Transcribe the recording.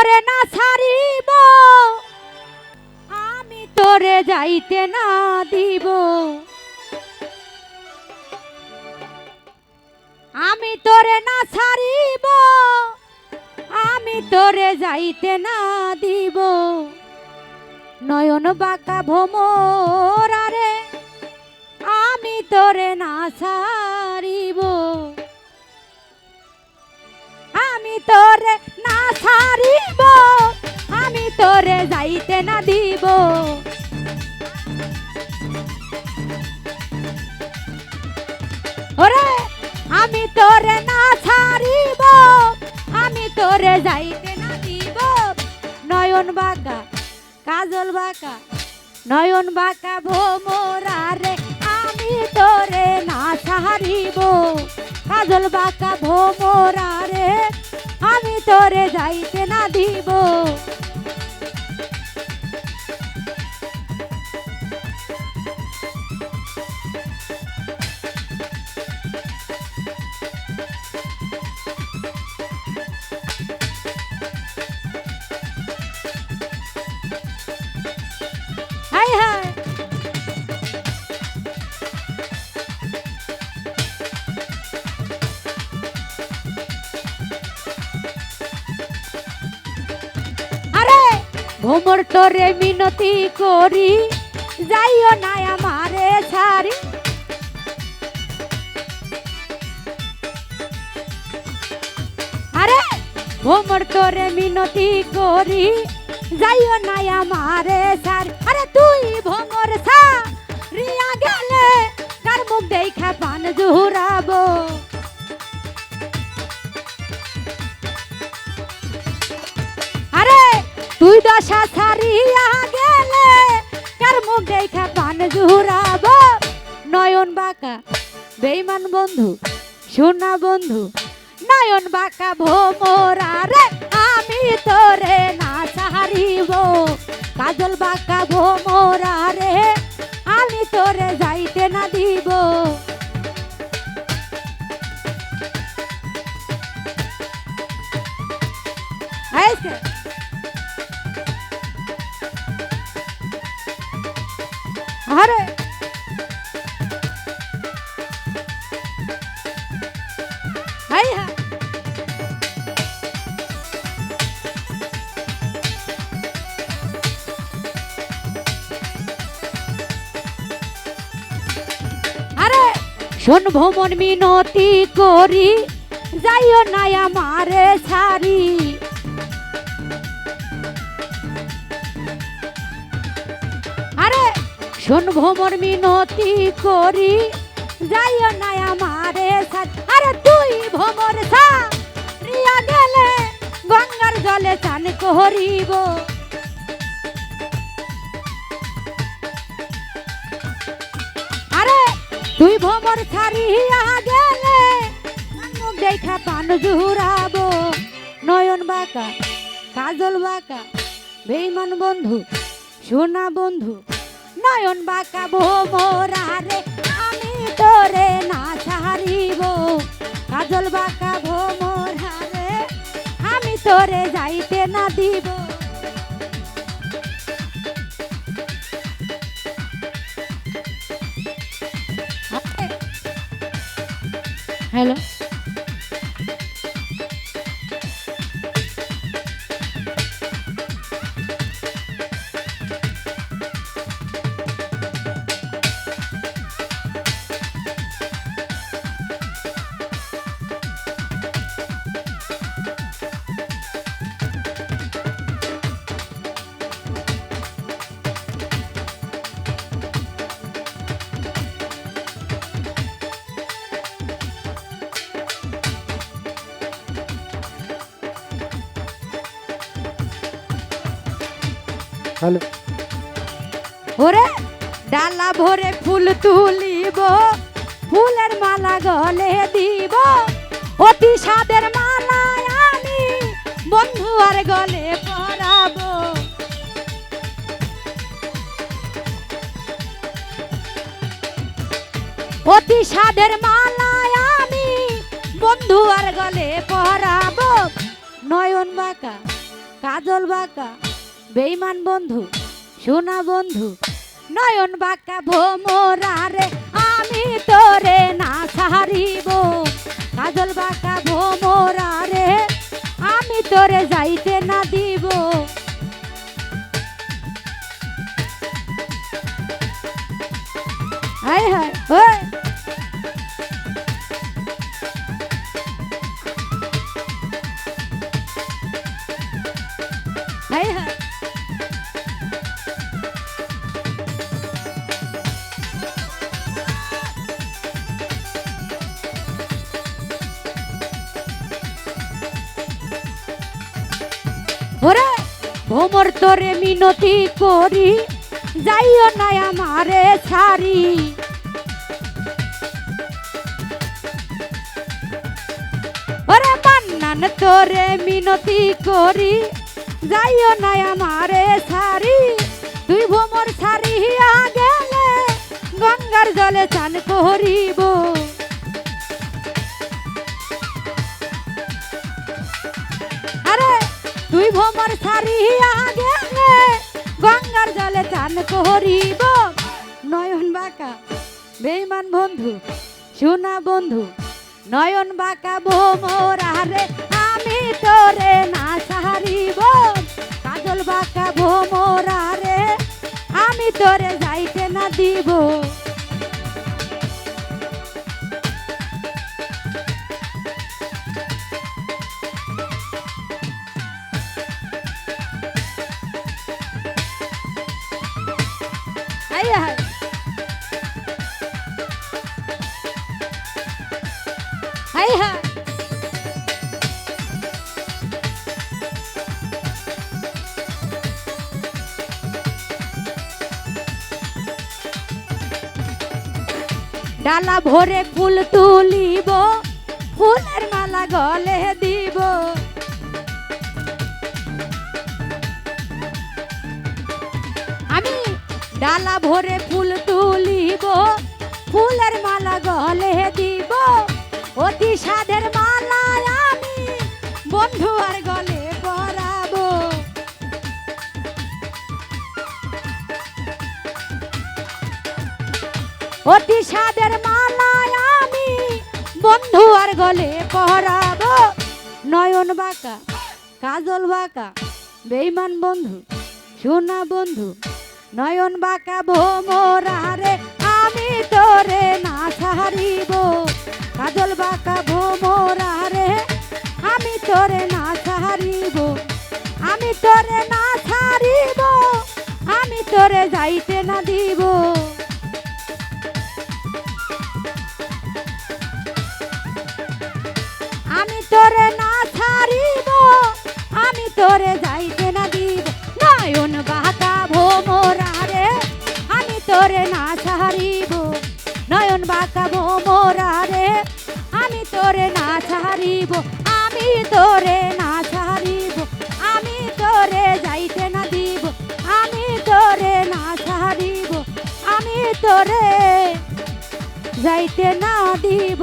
তোরে না ছাড়িব। আমি তোরে যাইতে না দিব। আমি তোরে না ছাড়িব। আমি তোরে যাইতে না দিব। নয়ন বাঁকা ভোমরারে আমি তোরে না ছাড়িব। আমি তোরে না ছাড়িব। আমি তোরে যাইতে না দিব। ওরে, আমি তোরে না ছাড়িব। আমি তোরে যাইতে না দিব। নয়ন বাঁকা, কাজল বাঁকা, নয়ন বাঁকা ভোমরারে আমি তোরে না ছাড়িব। কাজল বাঁকা ভোমরারে আমি তোরে যাইতে না দিব। ভোমর তোরে মিনতি করি, যাইও না আমারে ছাড়ি। আরে ভোমর তোরে মিনতি করি, যাইও না আমারে ছাড়। আরে, তুই ভোমর সা রিয়া গেলে কার মুখ দেখা পান জুরাবো তুই দশা ছাড়িয়া গেলে কার মুখ দেখা পান জুড়াব? নয়ন বাঁকা, বেইমান বন্ধু সোনা বন্ধু, নয়ন বাঁকা ভোমরা রে, আমি তোরে না ছাড়িব। কাজল বাঁকা ভোমরা রে, আমি তোরে যাইতে না দিব। আইসে শোন ভ্রমণ মিনতি করি, যাইও না আমারে ছাড়ি। আরে শোন ভ্রমণ মিনতি করি, যাইও না আমারে আরে, তুই ভ্রমর ছা রিয়া গেলে গঙ্গার জলে চান করিব। ভ্রমর ছাড়িয়া গেলে মুখ দেখা পান জুড়াবো। নয়ন বাঁকা, কাজল বাঁকা, বেইমান বন্ধু, সোনা বন্ধু, নয়ন বাঁকা ভোমরা রে, আমি তোরে না ছাড়িব। কাজল বাঁকা ভোমরা রে, আমি তোরে যাইতে না দিব। হ্যালো হ্যালো ওরে ডালা ভরে ফুল তুলিব, ফুলের মালা গলে দিব। অতি সাদের মালা আমি বন্ধু আর গলে পরাবো অতি সাদের মালা আমি বন্ধু আর গলে পরাবো নয়ন বাঁকা, কাজল বাঁকা বেইমান বন্ধু সোনা বন্ধু, নয়ন বাঁকা ভোমরারে আমি তোরে না ছাড়িব। কাজল বাঁকা ভোমরারে আমি তোরে যাইতে না দিব। হায় হায়, ওই। হায় হায়। ওরে ভোমর তোরে মিনতি করি, যাইও না আমারে ছাড়ি। ওরে বান্নান তোরে মিনতি করি, যাইও না আমারে ছাড়ি। তুই ভোমর ছাড়িয়া গেলে গঙ্গার জলে চান করিব। তুই ভোমর ছাড়িয়া গেলে গঙ্গার জলে চান করিব। নয়ন বাঁকা, বেইমান বন্ধু সোনা বন্ধু, নয়ন বাঁকা ভোমর আরে আমি তোরে না সারিব কাজল বাঁকা ভোমর আরে আমি তোরে যাইতে না দিব। হাই হাই হাই ডালা ভরে ফুল তুলিব ফুলের মালা গলে দিব। ডালা ভরে ফুল তুলিব, ফুলের মালা গলে দিব। অতি সাধের মালা আমি বন্ধু আর গলে পরাবো। অতি সাদের মালায় আমি বন্ধু আর গলে পরাবো। নয়ন বাঁকা, কাজল বাঁকা, বেইমান বন্ধু, সোনা বন্ধু নয়ন বাঁকা ভোমরারে আমি তোরে না ছাড়িব। কাজল বাঁকা ভোমরারে আমি তোরে না ছাড়িব। আমি তোরে না ছাড়িব, আমি তোরে যাইতে না দিব। আমি তোরে না ছাড়িব, আমি তোরে তোরে না ছাড়িব, আমি তোরে না ছাড়িব, আমি তোরে যাইতে না দিব, আমি তোরে না ছাড়িব, আমি তোরে যাইতে না দিব।